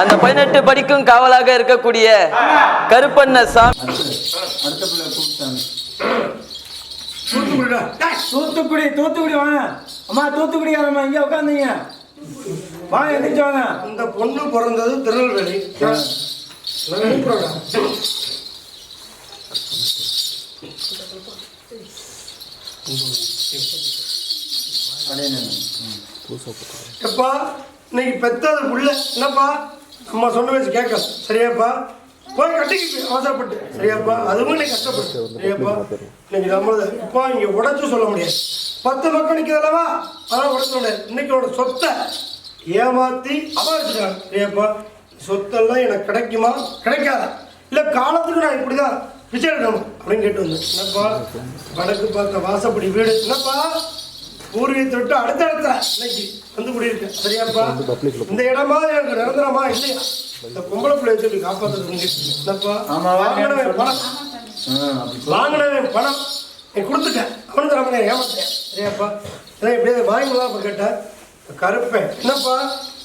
அந்த பதினெட்டு படிக்கும் காவலாக இருக்கக்கூடிய கருப்பண்ண சாமி. அடுத்த பிள்ளை கூப்பிட்டாங்க தூத்துக்குடிடா டேய், தூத்துக்குடி தூத்துக்குடி வாங்க. அம்மா தூத்துக்குடிக்காரம்மா இங்க உட்காந்தீங்க வாங்க எந்திரிச்சு வாங்க. இந்த பொண்ணு பிறந்தது திருநெல்வேலி. எப்பா இன்னைக்கு பெத்தது புள்ள. என்னப்பா? அம்மா சொன்ன வயசு கேட்க சரியாப்பா. போய் கட்டிக்கு அவசரப்பட்டு சரியாப்பா. அதுவும் நீ கஷ்டப்பட்டு சரியாப்பா. இன்னைக்கு நம்மளது இப்போ இங்க உடச்சும் சொல்ல முடியாது. பத்து மக்கள் நிற்கிறதல்லவா அதெல்லாம் உடச்சு முடியாது. இன்னைக்கோட சொத்தை ஏமாத்தி அபகரிச்சுட்டாங்க. சரியாப்பா சொத்தெல்லாம் எனக்கு கிடைக்குமா? கிடைக்காதா. இல்லை காலத்துக்கு நான் இப்படிதான் விஜய் எடுக்கணும் அப்படின்னு கேட்டு வந்தேன். என்னப்பா? வடக்கு பார்த்த வாசப்படி வீடு. என்னப்பா? பூர்வீகத்தை விட்டு அடுத்த இன்னைக்கு வந்து குடியிருக்கேன். சரியாப்பா? இந்த இடமா எனக்கு நிரந்தரமா இல்லையா? இந்த பொம்பளை பிள்ளை வச்சு காப்பாற்றுறது என்னப்பா? ஆமா, வாங்கினவன் பணம். வாங்கினவன் பணம். நீ கொடுத்துட்டேன். அவனுக்கு நம்ம ஏமாத்தேன் சரியாப்பா? ஏன்னா இப்படியே வாங்கிக்கலாம் இப்போ கேட்டேன் கருப்பேன் என்னப்பா?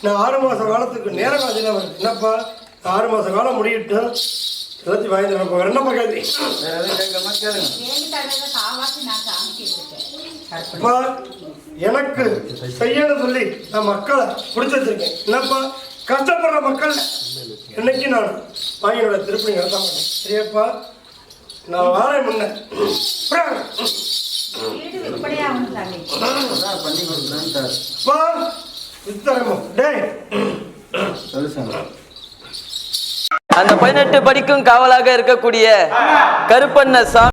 நான் ஆறு மாத காலத்துக்கு நேரம் காட்சியில் வருது என்னப்பா? ஆறு மாத காலம் முடியட்டும். எல்லாத்தையும் வாங்கி தரேன். வேற என்னப்பா கேள்வி அப்பா எனக்கு செய்யணும் சொல்லி நான் மக்களை பிடிச்சி வச்சிருக்கேன். என்னப்பா கஷ்டப்படுற மக்கள் என்னைக்கு நான் வாங்கினோட திருப்பி நடத்த மாட்டேன் சரியாப்பா நான் வாரேன் முன்ன. அந்த பதினெட்டு படிக்கும் காவலாக இருக்கக்கூடிய கருப்பண்ண சாமி